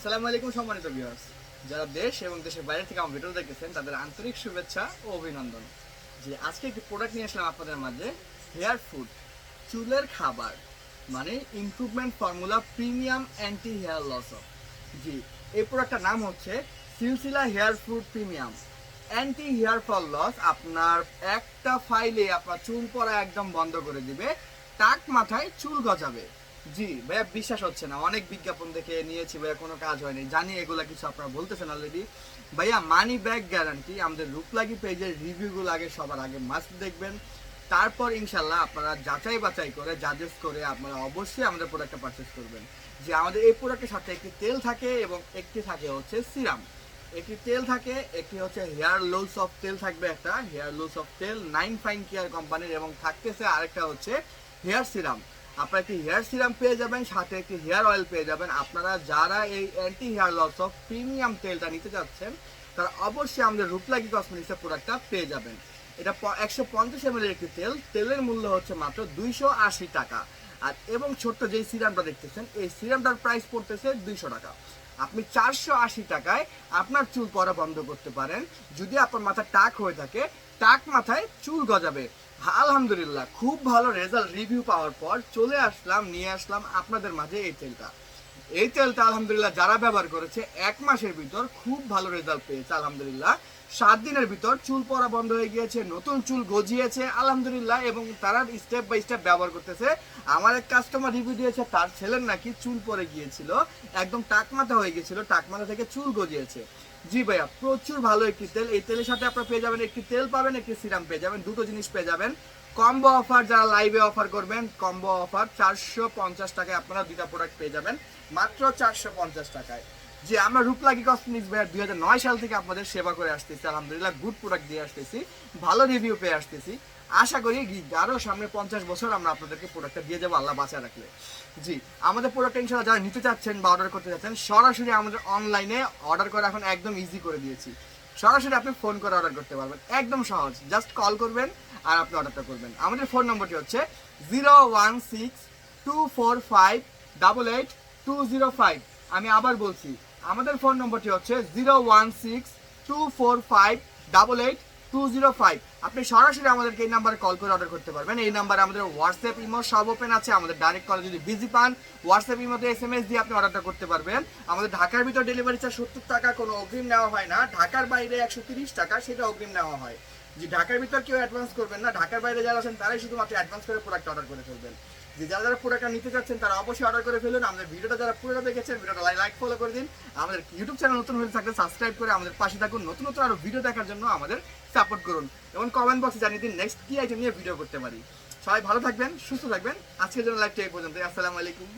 আসসালামু আলাইকুম সম্মানিত ভিউয়ার্স যারা দেশ এবং দেশের বাইরে থেকে আমার ভিডিও দেখেছেন তাদের আন্তরিক শুভেচ্ছা ও অভিনন্দন। যে আজকে একটি প্রোডাক্ট নিয়ে আসলাম আপনাদের মাঝে হেয়ার ফুড চুলের খাবার মানে improvement formula premium anti hair loss জি, এই প্রোডাক্টটার নাম হচ্ছে Silsila hair food premium anti hair fall loss আপনার একটা ফাইলে আপনার চুল পড়া একদম বন্ধ করে দিবে, টাক মাথায় চুল গজাবে। জি, ভাইয়া বিশ্বাস হচ্ছে না। অনেক বিজ্ঞাপন দেখে নিয়েছি ভাইয়া, কোনো কাজ হয়নি। জানি এগুলা কিছু আপনারা বলতেছেন অলরেডি ভাইয়া মানি ব্যাক গ্যারান্টি আমাদের রূপলাগি পেজের রিভিউগুলো আগে সবার আগে মাস্ট দেখবেন। তারপর ইনশাল্লাহ আপনারা যাচাই বাছাই করে জাজেস করে আপনারা অবশ্যই আমাদের প্রোডাক্টটা পারচেস করবেন। যে আমাদের এই প্রোডাক্টের সাথে একটি তেল থাকে এবং একটি থাকে হচ্ছে সিরাম একটি তেল থাকে, একটি হচ্ছে হেয়ার লোস অফ তেল থাকবে একটা। হেয়ার লোস অফ তেল নাইন ফাইন কেয়ার কোম্পানির এবং থাকতেছে আরেকটা হচ্ছে হেয়ার সিরাম আপনারা একটি হেয়ার সিরাম পেয়ে যাবেন, সাথে একটি হেয়ার অয়েল পেয়ে যাবেন। আপনারা যারা এই anti hair loss of premium তেলটা নিতে যাচ্ছেন, তারা অবশ্যই আমাদের রূপলাগি কসমেটিক্সের প্রোডাক্টটা পেয়ে যাবেন। এটা একশো পঞ্চাশ এম একটি তেল, তেলের মূল্য হচ্ছে মাত্র দুইশো আশি টাকা। আর এবং ছোট্ট যেই সিরামটা দেখতেছেন, এই সিরামটার প্রাইস পড়তেছে দুইশো টাকা। আপনি চারশো আশি টাকায় আপনার চুল পরা বন্ধ করতে পারেন। যদি আপনার মাথা টাক হয়ে থাকে, টাক মাথায় চুল গজাবে। আলহামদুলিল্লাহ, খুব ভালো রেজাল্ট রিভিউ পাওয়ার পর চলে আসলাম, নিয়ে আসলাম আপনাদের মাঝে এই তেলটা। এই তেলটা আলহামদুলিল্লাহ যারা ব্যবহার করেছে, এক মাসের ভিতর খুব ভালো রেজাল্ট পেয়েছে, আলহামদুলিল্লাহ। সাত দিনের ভিতর চুল পড়া বন্ধ হয়ে গিয়েছে, নতুন চুল গজিয়েছে, আলহামদুলিল্লাহ, এবং তারা স্টেপ বাই স্টেপ ব্যবহার করতেছে। আমার এক কাস্টমার রিভিউ দিয়েছে, তার ছেলের নাকি চুল পড়ে গিয়েছিল, একদম টাকমাথা হয়ে গিয়েছিল টাকমাথা থেকে চুল গজিয়েছে। জি ভাইয়া, প্রচুর ভালো একটি তেল, এই তেলের সাথে আপনারা পেয়ে যাবেন একটি তেল পাবেন, একটি সিরাম পেয়ে যাবেন, দুটো জিনিস পেয়ে যাবেন। কম্বো অফার যারা লাইভে অফার করবেন কম্বো অফার চারশো পঞ্চাশ টাকায় আপনারা দুইটা প্রোডাক্ট পেয়ে যাবেন, মাত্র চারশো পঞ্চাশ টাকায়। যে আমরা রূপলাগি কসমেটিক্স ভাইয়ার দুই হাজার নয় সাল থেকে আপনাদের সেবা করে আসতেছি, আলহামদুলিল্লাহ গুড প্রোডাক্ট দিয়ে আসতেছি, ভালো রিভিউ পেয়ে আসতেছি। আশা করি আরও সামনে পঞ্চাশ বছর আমরা আপনাদেরকে প্রোডাক্টটা দিয়ে যাব, আল্লাহ বাঁচা রাখলে। জি, আমাদের প্রোডাক্ট ইনশাল্লাহ যারা নিতে চাচ্ছেন বা অর্ডার করতে চাচ্ছেন, সরাসরি আমাদের অনলাইনে অর্ডার করা এখন একদম ইজি করে দিয়েছি। সরাসরি আপনি ফোন করে অর্ডার করতে পারবেন, একদম সহজ। জাস্ট কল করবেন আর আপনি অর্ডারটা করবেন। আমাদের ফোন নম্বরটি হচ্ছে zero one six two four five double eight two zero five আমি আবার বলছি আমাদের ফোন নম্বরটি হচ্ছে zero one six two four five double eight two zero five. আপনি সরাসরি আমাদেরকে এই নাম্বারে কল করে অর্ডার করতে পারবেন। এই নাম্বারে আমাদের হোয়াটসঅ্যাপ ইমো সব ওপেন আছে। আমাদের ডাইরেক্ট কলে যদি বিজি পান, হোয়াটসঅ্যাপ ইমোতে এস এম এস দিয়ে আপনি অর্ডারটা করতে পারবেন। আমাদের ঢাকার ভিতর ডেলিভারি চার্জ সত্তর টাকা, কোনো অগ্রিম নেওয়া হয় না। ঢাকার বাইরে একশো তিরিশ টাকা, সেটা অগ্রিম নেওয়া হয়। যে ঢাকার ভিতর কেউ অ্যাডভান্স করবেন না, ঢাকার বাইরে যারা আছেন, তারাই শুধুমাত্র অ্যাডভান্স করে প্রোডাক্ট অর্ডার করে ফেলবেন। যে যারা যারা প্রোডাক্টটা নিতে চাচ্ছেন, তারা অবশ্যই অর্ডার করে ফেলুন। আমাদের ভিডিওটা যারা পুরোটা দেখেছেন, ভিডিওটা লাইক ফলো করে দিন। আমাদের ইউটিউব চ্যানেল নতুন হয়ে থাকলে সাবস্ক্রাইব করে আমাদের পাশে থাকুন। নতুন নতুন আরও ভিডিও দেখার জন্য আমাদের সাপোর্ট করুন। এবং কমেন্ট বক্সে জানিয়ে দিন নেক্সট কি আইটেম নিয়ে ভিডিও করতে পারি। সবাই ভালো থাকবেন, সুস্থ থাকবেন। আজকের জন্য লাইভটা এই পর্যন্ত আসসালামু আলাইকুম।